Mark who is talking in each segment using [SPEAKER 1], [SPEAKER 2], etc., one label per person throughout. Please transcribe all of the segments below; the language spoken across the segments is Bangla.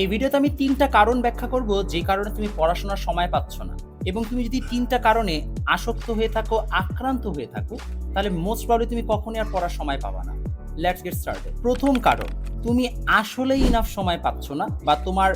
[SPEAKER 1] এই ভিডিওতে আমি তিনটা কারণ ব্যাখ্যা করব যে কারণে তুমি পড়াশোনার সময় পাচ্ছ না। এবং তুমি যদি তিনটা কারণে আসক্ত হয়ে থাকো, আক্রান্ত হয়ে থাকো, তাহলে মোস্ট প্রবলি তুমি কখনই আর পড়ার সময় পাবা না। লেটস গেট স্টার্টেড প্রথম কারণ, তুমি আসলেই ইনাফ সময় পাচ্ছ না বা তোমার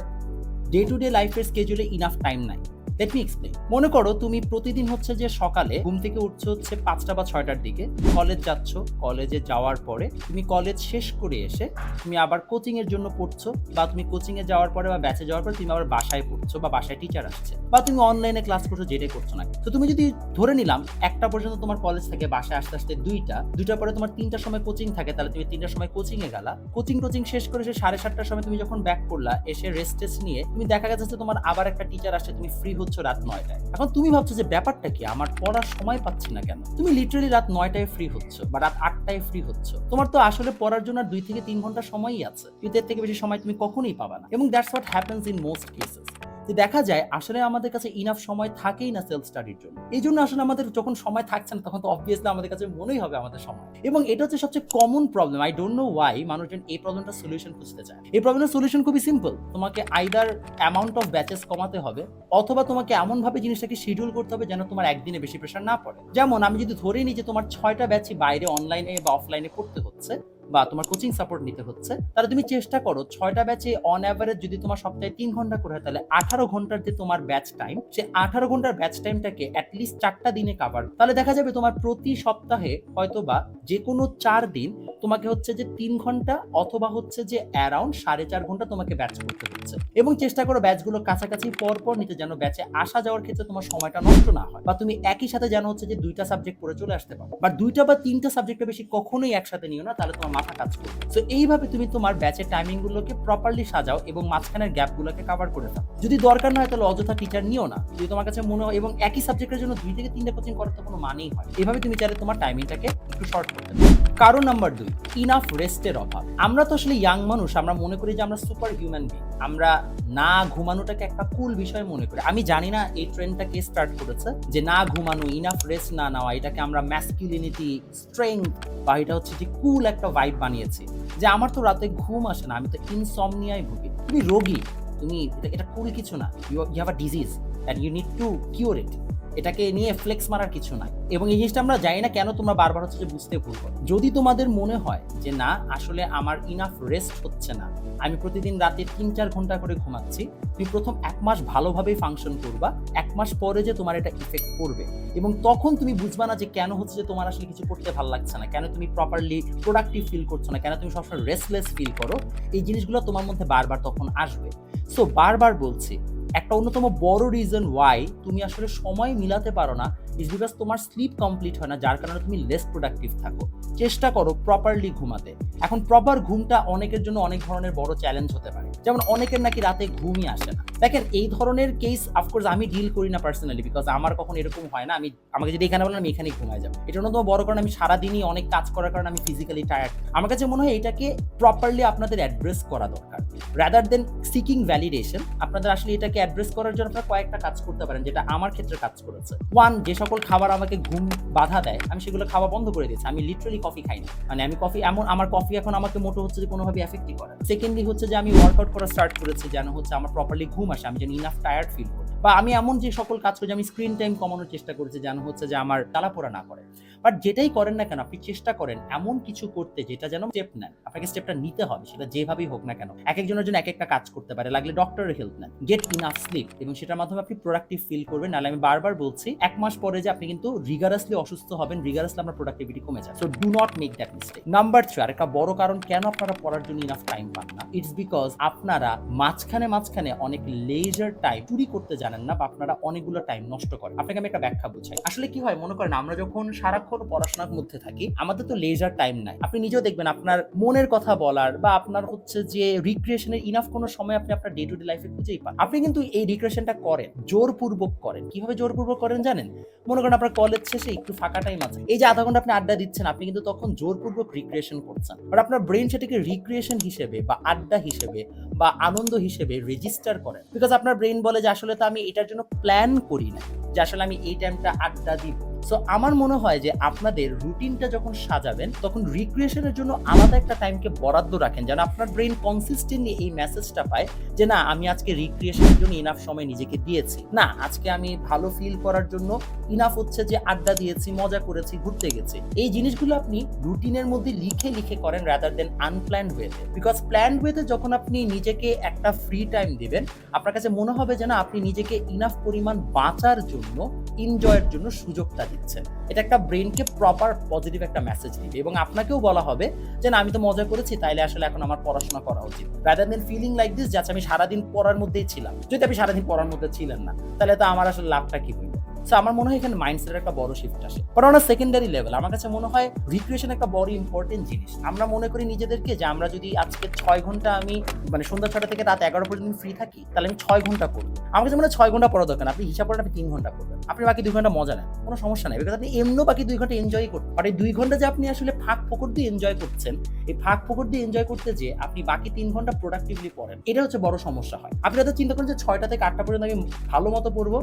[SPEAKER 1] ডে টু ডে লাইফের স্কেজুলে ইনাফ টাইম নাই। লেট মি এক্সপ্লেন মনে করো তুমি প্রতিদিন হচ্ছে যে সকালে ঘুম থেকে উঠছো হচ্ছে পাঁচটা বা ছয়টার দিকে কলেজ যাচ্ছ কলেজে যাওয়ার পরে তুমি কলেজ শেষ করে এসে তুমি আবার কোচিং এর জন্য পড়ছো বা তুমি কোচিং এ যাওয়ার পরে বা ব্যাচে যাওয়ার পরে তুমি আবার বাসায় পড়ছো বা বাসায় টিচার আসছে বা তুমি অনলাইনে ক্লাস করছ যেটাই করছ না তো তুমি যদি ধরে নিলাম একটা পর্যন্ত তোমার কলেজ থেকে বাসায় আসতে আসতে দুইটা, দুইটার পরে তোমার তিনটার সময় কোচিং থাকে, তাহলে তুমি তিনটার সময় কোচিং এ গেলা। কোচিং কোচিং শেষ করে এসে সাড়ে সাতটার সময় তুমি যখন ব্যাক করলা, এসে রেস্ট নিয়ে তুমি দেখা গেছে তোমার আবার একটা টিচার আসছে, তুমি ফ্রি হচ্ছ রাত নয়টায়। এখন তুমি ভাবছ যে ব্যাপারটা কি? আমার পড়ার সময় পাচ্ছি না কেন? তুমি লিটারালি রাত নয়টায় ফ্রি হচ্ছ বা রাত আটটায় ফ্রি হচ্ছ। তোমার তো আসলে পড়ার জন্য দুই থেকে তিন ঘণ্টা সময়ই আছে। কিন্তু এর থেকে বেশি সময় তুমি কখনোই পাবা না। এবং that's what happens in most cases যে দেখা যায় আসলে আমাদের কাছে ইনাফ সময় থাকেই না সেলফ স্টাডির জন্য। এই জন্য আসলে আমাদের যখন সময় থাকছে না, তখন তো অবভিয়াসলি আমাদের কাছে মনেই হবে আমাদের সময়। এবং এটা হচ্ছে সবচেয়ে common problem I don't know why মানুষজন এই প্রবলেমটা সলিউশন খুঁজতে চায়। এই প্রবলেমের সলিউশন খুবই সিম্পল তোমাকে আইদার অ্যামাউন্ট অফ ব্যাচেস কমাতে হবে, অথবা তোমাকে এমন ভাবে জিনিসটাকে শিডিউল করতে হবে যেন তোমার একদিনে বেশি প্রেশার না পড়ে। যেমন আমি যদি ধরে নিই যে তোমার ছয়টা ব্যাচই বাইরে অনলাইনে বা অফলাইনে পড়তে হচ্ছে বা তোমার কোচিং সাপোর্ট নিতে হচ্ছে, তাহলে তুমি চেষ্টা করো ছয়টা ব্যাচে অন অ্যাভারেজ যদি তোমার সপ্তাহে তিন ঘণ্টা করে হয়, তাহলে আঠারো ঘণ্টার যে তোমার ব্যাচ টাইম সে আঠারো ঘণ্টার ব্যাচ টাইমটাকে অ্যাটলিস্ট চারটা দিনে কাভার তাহলে দেখা যাবে তোমার প্রতি সপ্তাহে হয়তো বা যে কোনো চার দিন তোমাকে হচ্ছে যে তিন ঘণ্টা অথবা হচ্ছে যে অ্যারাউন্ড সাড়ে চার ঘণ্টা তোমাকে ব্যাচ করতে হচ্ছে। এবং চেষ্টা করো ব্যাচগুলো কাছাকাছি পর পর নিতে যেন ব্যাচে আসা যাওয়ার ক্ষেত্রে তোমার সময়টা নষ্ট না হয় বা তুমি একই সাথে যেন হচ্ছে যে দুইটা সাবজেক্ট পড়ে চলে আসতে পারো। বা দুইটা বা তিনটা সাবজেক্টটা বেশি কখনোই একসাথে নিও না, তাহলে তোমার মাথা কাজ করবে। সো এইভাবে তুমি তোমার ব্যাচের টাইমিং গুলোকে প্রপারলি সাজাও এবং মাঝখানের গ্যাপ গুলোকে কভার করে দাও। যদি দরকার না হয়, তাহলে অযথা টিচার নিও না। যদি তোমার কাছে মনে হয়, এবং একই সাবজেক্টের জন্য দুই থেকে তিনটা কোচিং করার তো কোনো মানেই হয় এভাবে তুমি চাইলে তোমার টাইমিংটাকে একটু শর্ট করতে পারো। কারণ নাম্বার দুই ইনাফ রেস্টের অভাব। আমরা তো আসলে ইয়াং মানুষ, আমরা মনে করি যে আমরা সুপার হিউম্যান বিং আমরা না ঘুমানোটাকে একটা কুল বিষয় মনে করি। আমি জানি না এই ট্রেন্ডটা কে স্টার্ট করেছে, যে না ঘুমানো ইনাফ রেস্ট না নেওয়া, এটাকে আমরা ম্যাসকিউলিনিটি স্ট্রেংথ বা এটা হচ্ছে যে কুল একটা ভাইব বানিয়েছি, যে আমার তো রাতে ঘুম আসে না, আমি তো ইনসমনিয়ায় ভুগি। তুমি রোগী তুমি এটা কুল কিছু না। You have a disease and you need to cure it এটাকে নিয়ে ফ্লেক্স মারার কিছু নাই। এবং এই জিনিসটা আমরা জানি না কেন তোমরা বারবার হচ্ছে যে বুঝতে ভুল করো। যদি তোমাদের মনে হয় যে না, আসলে আমার ইনাফ রেস্ট হচ্ছে না, আমি প্রতিদিন রাতে তিন, চার ঘণ্টা করে ঘুমাচ্ছি, তুমি প্রথম এক মাস ভালোভাবেই ফাংশন করবা, এক মাস পরে যে তোমার এটা ইফেক্ট পড়বে। এবং তখন তুমি বুঝবা না যে কেন হচ্ছে যে তোমার আসলে কিছু করতে ভালো লাগছে না, কেন তুমি প্রপারলি প্রোডাক্টিভ ফিল করছ না, কেন তুমি সবসময় রেস্টলেস ফিল করো, এই জিনিসগুলো তোমার মধ্যে বারবার তখন আসবে। সো বারবার বলছি একটা অন্যতম বড় রিজন ওয়াই তুমি আসলে সময় মিলাতে পারো না ইজ বিকজ তোমার স্লিপ কমপ্লিট হয় না, যার কারণে তুমি লেস প্রোডাক্টিভ থাকো। চেষ্টা করো প্রপারলি ঘুমাতে। এখন প্রপার ঘুমটা অনেকের জন্য অনেক ধরনের বড় চ্যালেঞ্জ হতে পারে। যেমন অনেকের নাকি রাতে ঘুমই আসে না। দেখেন, এই ধরনের কেস অফকোর্স আমি ডিল করি না পার্সোনালি বিকজ আমার কখন এরকম হয় না। আমি, আমাকে যদি এখানে বলেন, আমি এখানেই ঘুমাই যাব। এটা অন্যতম বড় কারণ, আমি সারাদিনই অনেক কাজ করার কারণে আমি ফিজিক্যালি টায়ার্ড আমার কাছে মনে হয় এটাকে প্রপারলি আপনাদের অ্যাড্রেস করা দরকার। রাদার দেন সিকিং ভ্যালিডেশন আপনাদের আসলে এটাকে অ্যাড্রেস করার জন্য আপনারা কয়েকটা কাজ করতে পারেন, যেটা আমার ক্ষেত্রে কাজ করেছে। ওয়ান যে সকল খাবার আমাকে ঘুম বাধা দেয়, আমি সেগুলো খাওয়া বন্ধ করে দিয়েছি। আমি লিটারালি কফি খাই না মানে আমি কফি এমন, আমার কফি এখন আমাকে মোটো হচ্ছে যে কোনোভাবে এফেক্টই করে সেকেন্ডলি হচ্ছে যে আমি ওয়ার্কআউট করা স্টার্ট করেছি, যেন হচ্ছে আমার প্রপারলি ঘুম আসে, আমি যেন ইনাফ টায়ার্ড ফিল করি। বা আমি এমন যে সকল কাজ করি আমি স্ক্রিন টাইম কমানোর চেষ্টা করেছি, যেন হচ্ছে যে আমার তালাপোড়া না করে। বাট যেটাই করেন না কেন, আপনি চেষ্টা করেন এমন কিছু করতে যেটা যেন স্টেপ নেন। আপনাকে স্টেপটা নিতে হবে, সেটা যেভাবেই হোক না কেন। এক একজনের জন্য এক একটা কাজ করতে পারে, লাগলে ডক্টরের হেল্প নেন। গেট ইন ইনাফ স্লিপ এবং সেটার মাধ্যমে আপনি প্রোডাক্টিভ ফিল করবেন। নাহলে আমি বারবার বলছি, এক মাস পরে যে আপনি কিন্তু রিগারাসলি অসুস্থ হবেন রিগারাসলি আপনার প্রোডাক্টিভিটি কমে যায় so do not make that mistake number three আরেকটা বড় কারণ, কেন আপনারা পড়ার জন্য ইনাফ টাইম পান না? ইটস বিকজ আপনারা মাঝখানে মাঝখানে অনেক লেজার টাইম চুরি করতে জানেন না বা আপনারা অনেকগুলো টাইম নষ্ট করেন। আপনাকে আমি একটা ব্যাখ্যা বুঝাই। আসলে কি হয়, মনে করেন আমরা যখন সারাক্ষণ পড়াশোনার মধ্যে থাকি, আমাদের তো লেজার টাইম নাই। আপনি নিজেও দেখবেন আপনার মনের কথা বলার বা আপনার হচ্ছে যে রিক্রিয়েশনের ইনাফ কোনো সময় আপনি আপনার ডে টু ডে লাইফে খুঁজেই পান। আপনি কিন্তু এই রিক্রিয়েশনটা করেন, জোরপূর্বক করেন। কীভাবে জোরপূর্বক করেন জানেন? মনে করেন আপনার কলেজ শেষে একটু ফাঁকা টাইম আছে। এই যে আধা ঘণ্টা আপনি আড্ডা দিচ্ছেন, আপনি কিন্তু তখন জোরপূর্বক রিক্রিয়েশন করছেন। বাট আপনার ব্রেন সেটাকে রিক্রিয়েশন হিসেবে বা আড্ডা হিসেবে বা আনন্দ হিসেবে রেজিস্টার করেন। বিকজ আপনার ব্রেন বলে যে আসলে তো আমি এটার জন্য প্ল্যান করি না। যে আসলে আমি এই টাইমটা আড্ডা দিব। সো আমার মনে হয় যে আপনাদের রুটিনটা যখন সাজাবেন, তখন রিক্রিয়েশনের জন্য আলাদা একটা টাইমকে বরাদ্দ রাখেন। যেন আপনার ব্রেন কনসিস্টেন্টলি এই মেসেজটা পায় যে, না, আমি আজকে রিক্রিয়েশনের জন্য ইনাফ সময় নিজেকে দিয়েছি। না, আজকে আমি ভালো ফিল করার জন্য ইনাফ হচ্ছে যে আড্ডা দিয়েছি, মজা করেছি, ঘুরতে গেছি। এই জিনিসগুলো আপনি রুটিনের মধ্যে লিখে লিখে করেন রাদার দেন আনপ্ল্যান্ড ওয়েতে বিকজ প্ল্যান্ড ওয়েতে যখন আপনি নিজেকে একটা ফ্রি টাইম দিবেন, আপনার কাছে মনে হবে যে, না, আপনি নিজেকে ইনাফ পরিমাণ বাঁচার জন্য এনজয়ের জন্য সুযোগটা দিচ্ছেন এটা একটা ব্রেনকে প্রপার পজিটিভ একটা মেসেজ দিবে এবং আপনাকেও বলা হবে যে, না, আমি তো মজা করেছি, তাইলে আসলে এখন আমার পড়াশোনা করা উচিত। Rather than feeling like this যে আচ্ছা আমি সারাদিন পড়ার মধ্যেই ছিলাম। যদি আপনি সারাদিন পড়ার মধ্যে ছিলেন না, তাহলে তো আমার আসলে লাভটা কি হইল? সো আমার মনে হয় এখানে মাইন্ডসেটের একটা বড় শিফট আসে। বাট অন সেকেন্ডারি লেভেল আমার কাছে মনে হয় রিক্রিয়েশন একটা বড় ইম্পর্টেন্ট জিনিস। আমরা মনে করি নিজেদেরকে যে আমরা যদি আজকে ছয় ঘণ্টা আমি মানে সন্ধ্যা ছটা থেকে রাত এগারো পর্যন্ত ফ্রি থাকি, তাহলে আমি ছয় ঘণ্টা করব। আমার কাছে মনে হয় ছয় ঘণ্টা পড়া দরকার আপনি হিসাব করেন আপনি তিন ঘণ্টা করবেন। আপনি বাকি দুই ঘণ্টা মজা নেন। কোনো সমস্যা নেই। বিকজ আপনি এমনিও বাকি দুই ঘণ্টা এনজয় করবেন আর এই দুই ঘণ্টা যে আপনি আসলে ফাঁক ফোকর দিয়ে এনজয় করছেন, এই ফাঁক ফোকর দিয়ে এনজয় করতে যে আপনি বাকি তিন ঘণ্টা প্রোডাক্টিভলি পড়েন, এটা হচ্ছে বড় সমস্যা হয়। আপনি হয়তো চিন্তা করেন যে ছয়টা থেকে আটটা পর্যন্ত আমি ভালো মতো পড়ব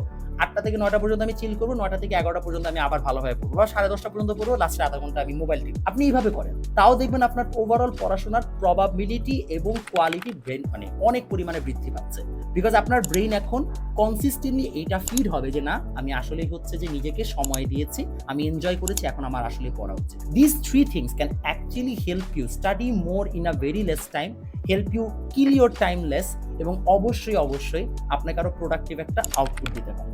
[SPEAKER 1] আটটা থেকে নয়টা পর্যন্ত আমি চিল করব, নয়টা থেকে এগারোটা পর্যন্ত আমি আবার ভালোভাবে পড়ব, বা সাড়ে দশটা পর্যন্ত পড়ব লাস্টে আধা ঘণ্টা আমি মোবাইল টিপ আপনি এইভাবে করেন। তাও দেখবেন আপনার ওভারঅল পড়াশোনার প্রবাবিলিটি এবং কোয়ালিটি ব্রেন মানে অনেক পরিমাণে বৃদ্ধি পাচ্ছে। বিকজ আপনার ব্রেন এখন কনসিস্টেন্টলি এইটা ফিড হবে যে না, আমি আসলেই হচ্ছে যে নিজেকে সময় দিয়েছি, আমি এনজয় করেছি, এখন আমার আসলে পড়া উচিত। This three things can actually help you study more in a very less time help you kill your time less এবং অবশ্যই অবশ্যই আপনাকে আরও প্রোডাক্টিভ একটা আউটপুট দিতে পারে।